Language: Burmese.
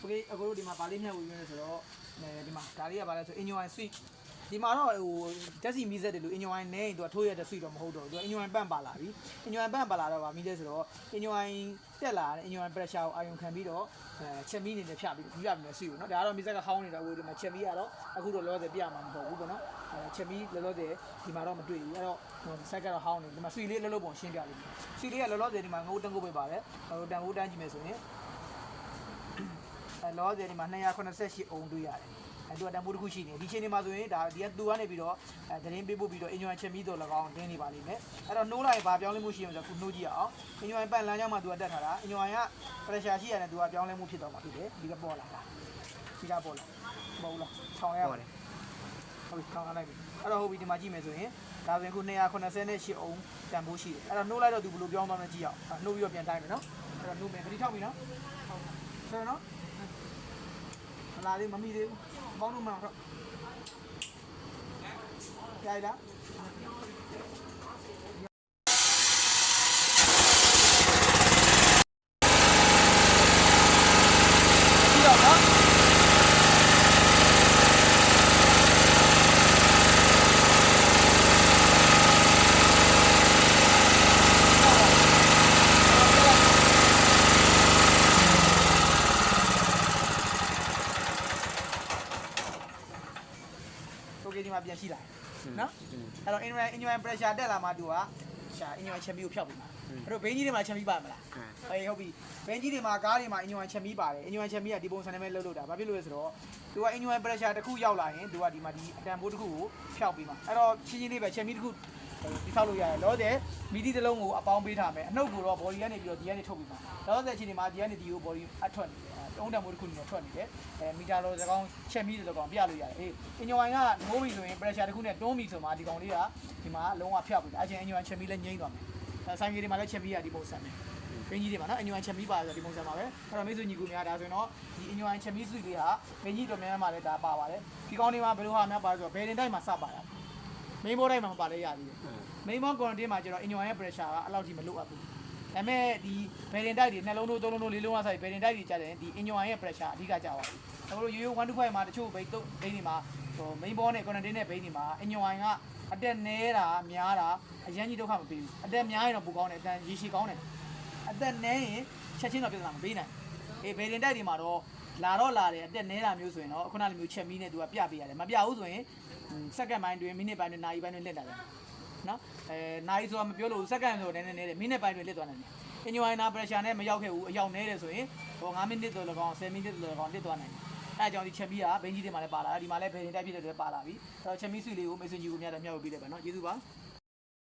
โอเคအခုတို့ဒီမှာဗာလေးမြတ်ဝေပြီးနေဆိုတော့အဲဒီမှာဒါလေးကဗာလဲဆို injoin sweet ဒီမှာတော့ဟိုတက်စီမီးဆက်တယ်လို့ injoin နဲ့သူကထိုးရတဲ့ sweet တော့မဟုတ်တော့ဘူးသူက injoin ပန့်ပါလာပြီ injoin ပန့်ပါလာတော့ဗာမီးလဲဆိုတော့ injoin တက်လာတယ် injoin pressure ကိုအာရုံခံပြီးတော့အဲချက်မီးနေနဲ့ဖြတ်ပြီးပြီးပြမယ် sweet ကိုเนาะဒါကတော့မီးဆက်ကဟောင်းနေတာဟိုဒီမှာချက်မီးကတော့အခုတော့လောလောဆယ်ပြမှာမဟုတ်ဘူးပေါ့နော်အဲချက်မီးလောလောဆယ်ဒီမှာတော့မတွေ့ဘူးအဲ့တော့ဟိုဆက်ကတော့ဟောင်းနေဒီမှာ sweet လေးလောလောပုံရှင်းပြလိမ့်မယ် sweet လေးကလောလောဆယ်ဒီမှာငိုးတန်းကိုပဲပါတယ်ဟိုတန်ကိုတန်းကြည့်မယ်ဆိုရင် အဲ လောဆယ်ဒီမှာ288အုံတွေ့ရတယ်အဲသူကတန်ဖိုးတစ်ခုရှိနေဒီချိန်ဒီမှာဆိုရင်ဒါဒီကသူကနေပြီးတော့အဲသတင်းပေးပို့ပြီးတော့ enjoy ချက်မီတော့၎င်းတင်းနေပါလိမ့်မယ်အဲ့တော့နှိုးလိုက်ရင်ဘာပြောင်းလဲမှုရှိအောင်ဆိုတော့ခုနှိုးကြည့်ရအောင် enjoy ပန့်လမ်းကြောင်းမှာသူကတက်ထားတာ enjoy က pressure ရှိရတယ်သူကပြောင်းလဲမှုဖြစ်တော့မှာဖြစ်တယ်ဒီကပေါ်လာတာဒီကပေါ်လာမဟုတ်လားထောင်ရပါတယ်ဟုတ်ပြီထောင်ရလိုက်ပြီအဲ့တော့ဟုတ်ပြီဒီမှာကြည့်မယ်ဆိုရင်ဒါဆိုရင်ခု288အုံတန်ဖိုးရှိတယ်အဲ့တော့နှိုးလိုက်တော့သူဘယ်လိုပြောင်းသွားမလဲကြည့်အောင်နှိုးပြီးတော့ပြန်တိုင်းမယ်နော်အဲ့တော့နှိုးမယ်ခရီးထောက်ပြီနော်ဟုတ်ဆယ်နော်မ လာသေးမမီသေးဘူးဘောင်းလို့မတော့ကြိုက်လားပြီးတော့နော် okay ဒီမှာပြန်ရှိလာတယ်နော်အဲ့တော့ injury injury pressure တက်လာမှသူကရှာ injury champion ကိုဖျောက်ပြီးမှာအဲ့တော့ဘင်းကြီးတွေမှာချန်ပြီးပါမလားဟေးဟုတ်ပြီဘင်းကြီးတွေမှာကားတွေမှာအင်ဂျွမ်ချန်ပြီးပါတယ်အင်ဂျွမ်ချန်ပြီးကဒီပုံစံနဲ့ပဲလှုပ်လို့တာဘာဖြစ်လို့လဲဆိုတော့သူကအင်ဂျွမ်ပရက်ရှာတစ်ခုရောက်လာရင်သူကဒီမှာဒီအတန်ဖိုးတစ်ခုကိုဖျောက်ပြီးမှာအဲ့တော့ချင်းချင်းလေးပဲချန်ပြီးတစ်ခု ဒီဆောက်လို့ရတယ်လောဆယ်မီဒီတစ်လုံးကိုအပေါင်းပေးထားမယ်အနှုတ်ကိုတော့ body ကနေပြီးတော့ဒီကနေထုတ်ပြီးမှာလောဆယ်ချင်းဒီမှာဒီကနေဒီကို body အထွက်နေတယ်တုံးတံမိုးတစ်ခုနေထွက်နေတယ်အဲမီတာလောစကောင်ချက်မီလောကောင်ပြလို့ရတယ်အေးအင်ဂျွိုင်ကငိုးပြီဆိုရင် pressure တစ်ခုနဲ့တွန်းပြီဆိုမှဒီကောင်လေးကဒီမှာလုံးဝဖျောက်ပြီအချင်းအင်ဂျွိုင်ချက်မီလည်းငိမ့်သွားမယ်အဲဆိုင်ကြီးတွေမှာလည်းချက်မီကဒီပုံစံပဲဘင်းကြီးတွေမှာနော်အင်ဂျွိုင်ချက်မီပါဆိုဒီပုံစံပါပဲအဲ့တော့မိတ်ဆွေညီကိုများဒါဆိုရင်တော့ဒီအင်ဂျွိုင်ချက်မီစုလေးဟာဘင်းကြီးတော်များများမှာလည်းဒါပါပါတယ်ဒီကောင်လေးမှာဘယ်လိုဟာများပါလဲဆိုတော့ဘယ်တင်တိုင်းမှာစပါတာ main board တိုင်းမှာမပါလဲရသေးတယ် main board quarantine မှာကျတော့ enjoy ရဲ့ pressure ကအဲ့လောက်ထိမလိုအပ်ဘူးဒါပေမဲ့ဒီဘယ်တင်တိုက်တွေနှလုံးတို့သုံးလုံးတို့လေးလုံးအစားဘယ်တင်တိုက်တွေကြာတယ်ဒီ enjoy ရဲ့ pressure အဓိကကြာပါဘူးဒါပေမဲ့ရိုးရိုး125မှာတချို့ဘိတ်တော့ဘိတ်တွေမှာဟို main board နဲ့ quarantine နဲ့ဘိတ်တွေမှာ enjoy ကအတက်နဲတာများတာအရင်ကြီးဒုက္ခမပေးဘူးအတက်များရင်တော့ပိုကောင်းတယ်အတန်ရေရှည်ကောင်းတယ်အတက်နဲရင်ချက်ချင်းတော့ပြဿနာမပေးနိုင်အေးဘယ်တင်တိုက်တွေမှာတော့ လာတော့လာတယ်အတက်နဲတာမျိုးဆိုရင်တော့ခုနလိုမျိုးချက်မီးနဲ့သူကပြပေးရတယ်မပြဘူးဆိုရင်စက္ကန့်ပိုင်းတွင်မိနစ်ပိုင်းတွင်နာရီပိုင်းတွင်လက်တာတယ်နော်အဲနိုင်ဆိုတာမပြောလို့စက္ကန့်ဆိုနည်းနည်းနည်းတယ်မိနစ်ပိုင်းတွေလစ်သွားနိုင်တယ်အင်ဂျိုင်နာပရက်ရှာနဲ့မရောက်ခဲ့ဘူးအရောက်နေတယ်ဆိုရင်ဟို9မိနစ်တော့၎င်း10မိနစ်တော့၎င်းလစ်သွားနိုင်တယ်အဲအကြောင်းဒီချက်မီးကဘင်းကြီးတွေမှာလည်းပါလာဒီမှာလည်းဘယ်ရင်တိုက်ပြည့်တဲ့တွေပါလာပြီအဲတော့ချက်မီးဆွေလေးကိုမေဆွန်ကြီးကိုများတယ်မြောက်ပြီးတယ်ပဲနော်ကျေးဇူးပါ